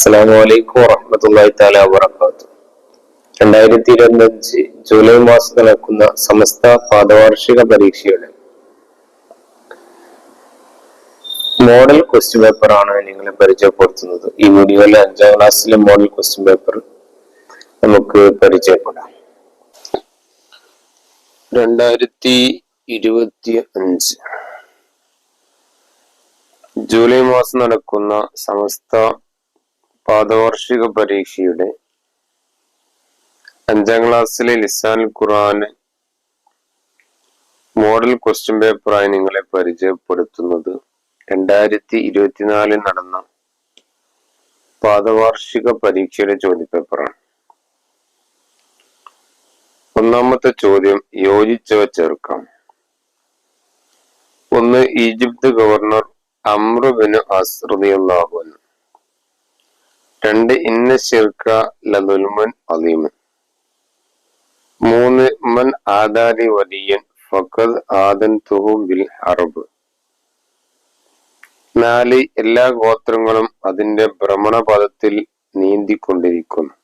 അസ്സാം വലൈക്കും വറഹമത്തല്ലാഹി താല വാത്തു രണ്ടായിരത്തി ഇരുപത്തി ജൂലൈ മാസം നടക്കുന്ന സമസ്ത പാദവാർഷിക പരീക്ഷയുടെ മോഡൽ ക്വസ്റ്റ്യൻ പേപ്പർ ആണ് നിങ്ങളെ പരിചയപ്പെടുത്തുന്നത്. ഈ വീഡിയോയിലെ അഞ്ചാം ക്ലാസ്സിലെ മോഡൽ ക്വസ്റ്റ്യൻ പേപ്പർ നമുക്ക് പരിചയപ്പെടാം. രണ്ടായിരത്തി ഇരുപത്തി അഞ്ച് ജൂലൈ മാസം നടക്കുന്ന സമസ്ത പാദവാർഷിക പരീക്ഷയുടെ അഞ്ചാം ക്ലാസ്സിലെ ലിസാൻ ഖുറാൻ മോഡൽ ക്വസ്റ്റ്യൻ പേപ്പറായി നിങ്ങളെ പരിചയപ്പെടുത്തുന്നത്. രണ്ടായിരത്തി ഇരുപത്തിനാലിൽ നടന്ന പാദവാർഷിക പരീക്ഷയുടെ ചോദ്യപേപ്പറാണ് ഒന്നാമത്തെ ചോദ്യം യോജിച്ചവ ചേർക്കാം. ഒന്ന് ഈജിപ്ത് ഗവർണർ അമ്രുബിന് അസ്രദിയുള്ളാഹുന്നു രണ്ട് ഇന്ന ശിർക്ക ലതുൽമൻ അലീമൻ മൂന്ന് മൻ ആദാരി വലിയൻ ഫക്കത് ആദൻ തുഹു ബിൽ അറബ്. നാല് എല്ലാ ഗോത്രങ്ങളും അതിന്റെ ഭ്രമണപഥത്തിൽ നീന്തിക്കൊണ്ടിരിക്കുന്നു.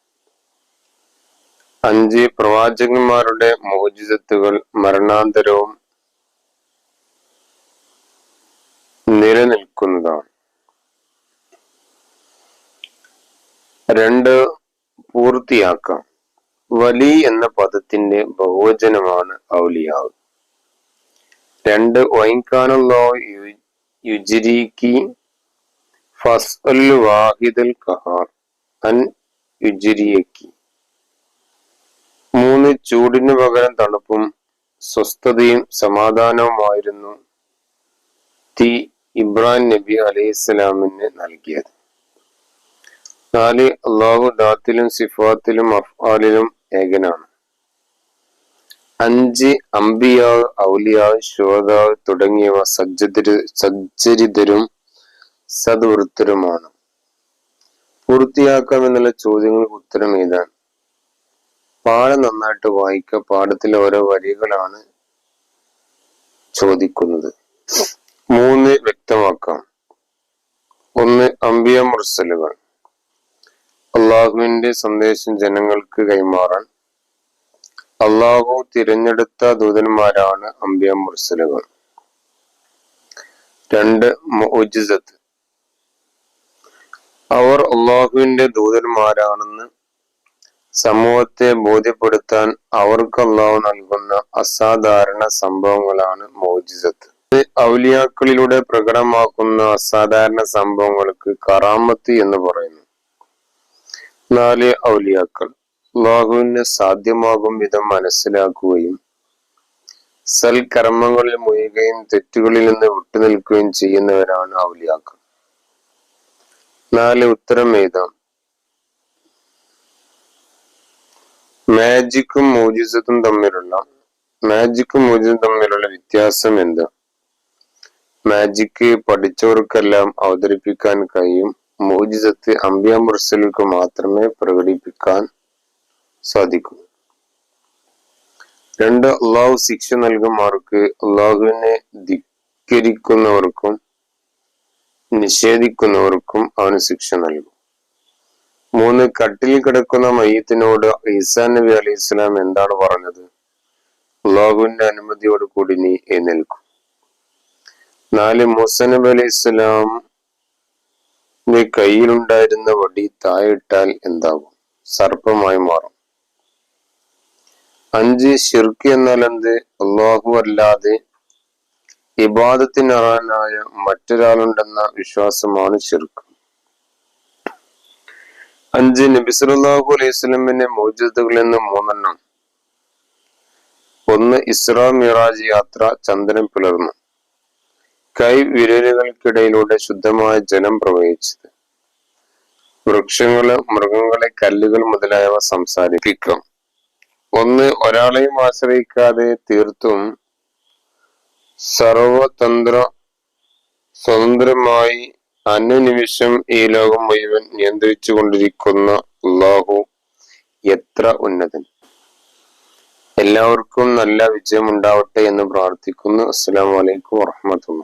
അഞ്ച് പ്രവാചകന്മാരുടെ മോചിതത്തുകൾ മരണാന്തരവും നിലനിൽക്കുന്നതാണ്. രണ്ട് പൂർത്തിയാക്കാം. വലി എന്ന പദത്തിന്റെ ബഹുവചനമാണ് ഔലിയാവ്. രണ്ട് വൈകാനുള്ള യുജിരിക്കി ഫസ്അൽ വാഹിദൽ കഹാർ അൻ മൂന്ന് ചൂടിന് പകരം തണുപ്പും സ്വസ്ഥതയും സമാധാനവുമായിരുന്നു തി ഇബ്രാഹിം നബി അലൈഹിസ്സലാമിന് നൽകിയത്. നാല് അള്ളാഹു ദാത്തിലും സിഫാത്തിലും അഫ്ആലിലും ഏകനാണ്. അഞ്ച് അംബിയാ ഔലിയാവ് ശോതാവ് തുടങ്ങിയവ സജ്ജതരു സജ്ജരിതരും സദ്വൃത്തരുമാണ്. പൂർത്തിയാക്കാമെന്നുള്ള ചോദ്യങ്ങൾക്ക് ഉത്തരം എഴുതാൻ പാഠം നന്നായിട്ട് വായിക്കുക പാഠത്തിലെ ഓരോ വരികളാണ് ചോദിക്കുന്നത്. മൂന്ന് വ്യക്തമാക്കാം. ഒന്ന് അമ്പിയ മുർസലുകൾ. അള്ളാഹുവിന്റെ സന്ദേശം ജനങ്ങൾക്ക് കൈമാറാൻ അള്ളാഹു തിരഞ്ഞെടുത്ത ദൂതന്മാരാണ് അമ്പിയ മുർസലുകൾ. രണ്ട് മൊജിസത്ത് അവർ അള്ളാഹുവിന്റെ ദൂതന്മാരാണെന്ന് സമൂഹത്തെ ബോധ്യപ്പെടുത്താൻ അവർക്ക് അള്ളാഹു നൽകുന്ന അസാധാരണ സംഭവങ്ങളാണ് മോജിസത്ത് ഔലിയാക്കളിലൂടെ പ്രകടമാക്കുന്ന അസാധാരണ സംഭവങ്ങൾക്ക് കറാമത്ത് എന്ന് പറയുന്നു. നാല് ഔലിയാക്കൾ. അള്ളാഹുവിന് സാധ്യമാകും വിധം മനസ്സിലാക്കുകയും സൽക്കർമ്മങ്ങളിൽ മുഴുകയും തെറ്റുകളിൽ നിന്ന് വിട്ടുനിൽക്കുകയും ചെയ്യുന്നവരാണ് ഔലിയാക്കൾ. നാല് ഉത്തരം എഴുതാം. മാജിക്കും മോജിസത്തും തമ്മിലുള്ള മാജിക്കും മോജിസും തമ്മിലുള്ള വ്യത്യാസം എന്താ? മാജിക്ക് പഠിച്ചവർക്കെല്ലാം അവതരിപ്പിക്കാൻ കഴിയും. മോചിതത്തെ അമ്പിയ മുർസലുകൾക്ക് മാത്രമേ പ്രകടിപ്പിക്കാൻ സാധിക്കൂ. രണ്ട് അള്ളാഹു ശിക്ഷ നൽകുമാർക്ക് അള്ളാഹുവിനെ ധിക്കരിക്കുന്നവർക്കും നിഷേധിക്കുന്നവർക്കും അവന് ശിക്ഷ നൽകും. മൂന്ന് കട്ടിൽ കിടക്കുന്ന മയ്യത്തിനോട് ഈസാ നബി അലൈഹി ഇസ്ലാം എന്താണ് പറഞ്ഞത്? അള്ളാഹുവിന്റെ അനുമതിയോട് കൂടി നീ എഴുന്നേൽക്കും. നാല് മൂസ നബി അലൈഹി ഇസ്ലാം നീ കയ്യിലുണ്ടായിരുന്ന വടി തായിട്ടാൽ എന്താകും? സർപ്പമായി മാറും. അഞ്ച് ഷിർക്ക് എന്നാൽ എന്ത് അള്ളാഹു അല്ലാതെ ഇബാദത്തിനറാനായ മറ്റൊരാളുണ്ടെന്ന വിശ്വാസമാണ് ഷിർക്ക് അഞ്ച് നബിസുലാഹു അലൈഹി സ്വലമിന്റെ മോചിതകൾ എന്ന് മൂന്നെണ്ണം. ഒന്ന് ഇസ്രാ മിറാജ് യാത്ര ചന്ദ്രൻ പുലർന്നു. കൈ വിരലുകൾക്കിടയിലൂടെ ശുദ്ധമായ ജലം പ്രവഹിച്ചത്. വൃക്ഷങ്ങൾ മൃഗങ്ങളെ കല്ലുകൾ മുതലായവ സംസാരിപ്പിക്കും. ഒന്ന് ഒരാളെയും ആശ്രയിക്കാതെ തീർത്തും സർവതന്ത്ര സ്വതന്ത്രമായി അനുനിമിഷം ഈ ലോകം മുഴുവൻ നിയന്ത്രിച്ചു കൊണ്ടിരിക്കുന്ന അള്ളാഹു എത്ര ഉന്നതൻ. എല്ലാവർക്കും നല്ല വിജയം ഉണ്ടാവട്ടെ എന്ന് പ്രാർത്ഥിക്കുന്നു. അസ്സാം വലൈക്കും വാഹമത്തുള്ള